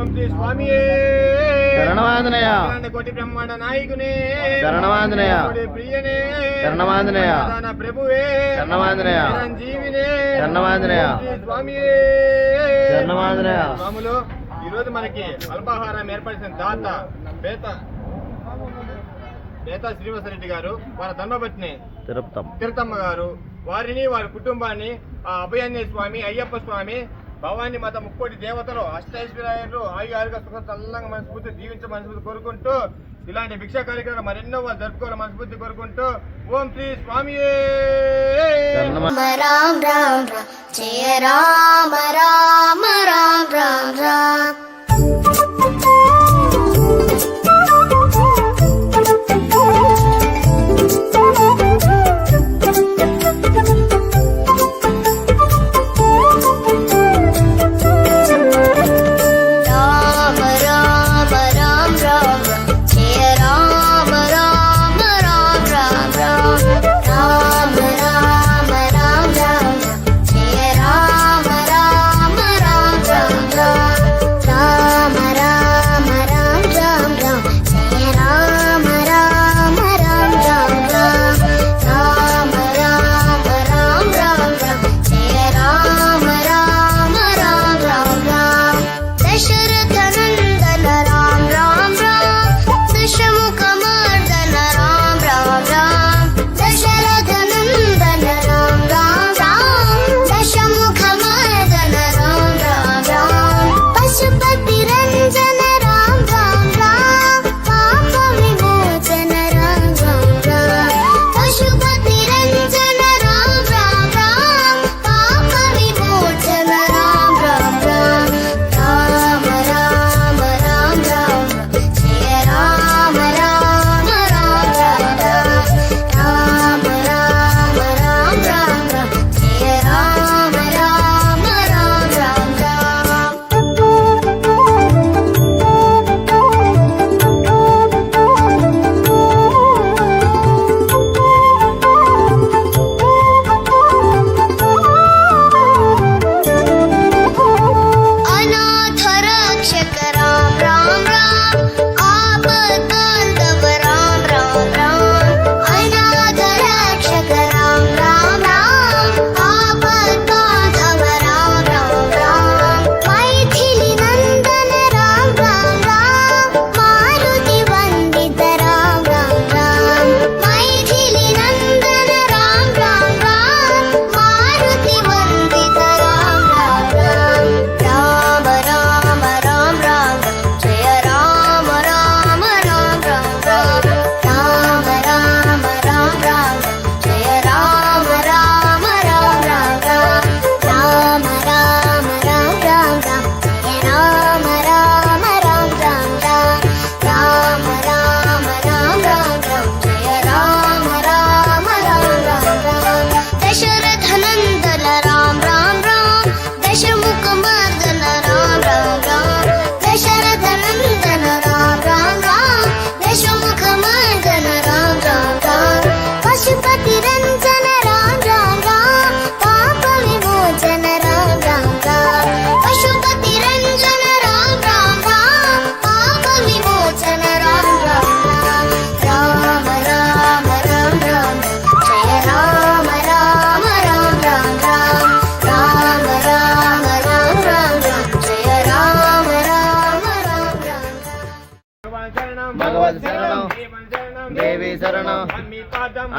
ఓం నాయకునే. ప్రభువే. జీవినే ఈరోజు మనకి అల్పాహారం ఏర్పరిచిన దాత పేత శ్రీనివాస రెడ్డి గారు వారి ధర్మపత్ని తిరుపతమ్మ. గారు వారిని వారి కుటుంబాన్ని అభయాన్య స్వామి అయ్యప్ప స్వామి భవానీ మాత ముక్కోటి దేవతలు అష్టైశ్వర్యాలు ఆయు ఆయుగ సుఖ చల్లంగా మనస్ఫూర్తి జీవించే మనస్ఫూర్తి కోరుకుంటూ ఇలాంటి భిక్ష కార్యక్రమాలు మరెన్నో వాళ్ళు జరుపుకోవాలి మనస్ఫూర్తి కోరుకుంటూ ఓం శ్రీ స్వామి రామ రామ రామ రామ రామ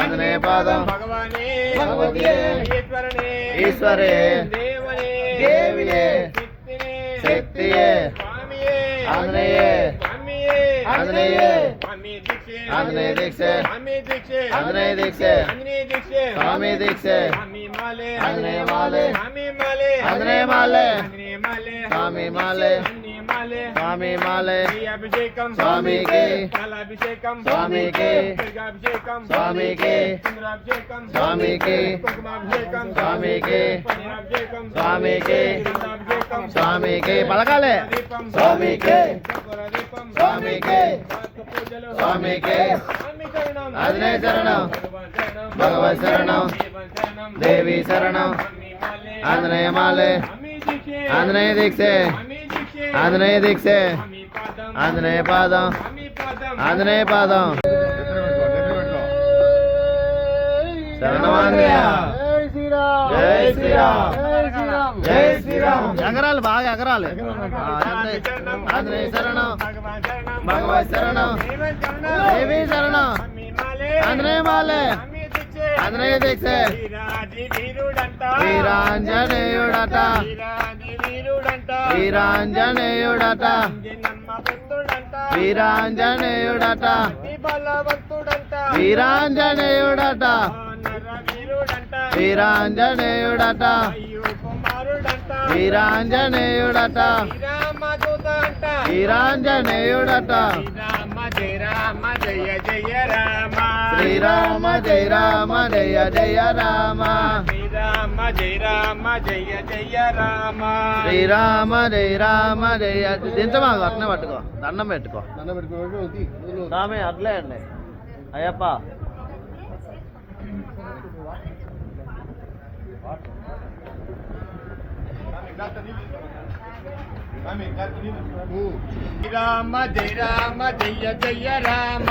ఆంజనేయ పాదం భగవానే భగవతే ఈశ్వరనే ఈశ్వరే దేవనే దేవియే శక్తియే స్వామియే ఆంజనేయే స్వామియే ఆంజనేయే आंजनेय दीक्षे। स्वामी दीक्षे। आंजनेय दीक्षे। आंजनेय दीक्षे। स्वामी दीक्षे। स्वामी माले। आंजनेय माले। स्वामी माले। आंजनेय माले। आंजनेय माले। स्वामी माले। स्वामी माले। अभिषेकम। स्वामी के। कलाभिषेकम। स्वामी के। दुर्गाभिषेकम। स्वामी के। चंद्राभिषेकम। स्वामी के। कुमाभिषेकम स्वामी के। पन्नाभिषेकम स्वामी के। स्वामी के। स्वामी के। स्वामी के। சுவாமிக்கு ஆஞ்சநேய சரணம் பகவத் சரணம் தேவி சரணம் ஆஞ்சநேய மாலே ஆஞ்சநேய தீட்சே ఆంజనేయ దీక్ష ఆంజనేయ పాదం ఆంజనేయ పాదం ఎగరాలు బాగా ఎగరాలు ఆంజనేయ శరణం భగవత్ శరణం. దేవి శరణం. స్వామి మాలే. ఆంజనేయ దీక్షే. వీరాంజనేయుడట. వీరాంజనేయుడట. వీరాంజనేయుడట. వీరాంజనేయుడట. వీరాంజనేయుడట. వీరాంజనేయుడట. శ్రీరామ జయ రామ జయ జయ రామ శ్రీరామ జయ రామ జయ జయ రామ శ్రీరామ జయ రామ జయ జయ రామ శ్రీరామ జయ రామ జయ దించమాకు అట్నే పట్టుకో దండం పెట్టుకో స్వామి అట్లే అండి. అయ్యప్ప. శ్రీరామ జయ రామ జయ జయ రామ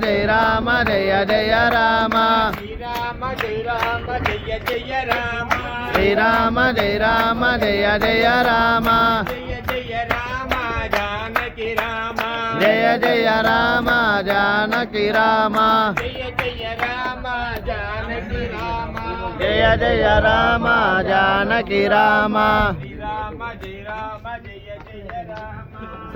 జయ రామ జయ జయ రామ శ్రీరామ జయ రామ జయ జయ రామ శ్రీరామ జయ రామ జయ జయ రామ జయ జయ రామ జానకి రామ జయ జయ రామ జానకి రామ జయ జయ రామ జానకి రామ జయ జయ రామ జానకి రామ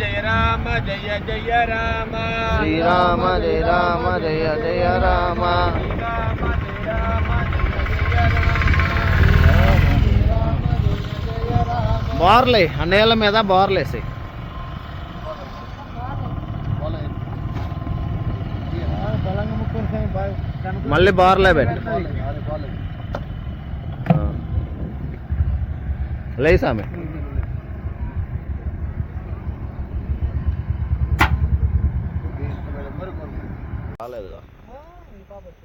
జయ రామ. జయ జయ రామ. శ్రీరామ జయ రామ జయ జయ రామ. బోర్లే అన్నేళ్ళ మీద బోర్లేసి మళ్ళీ బోర్లే పెట్టు. లేసామె 啊你爸爸了。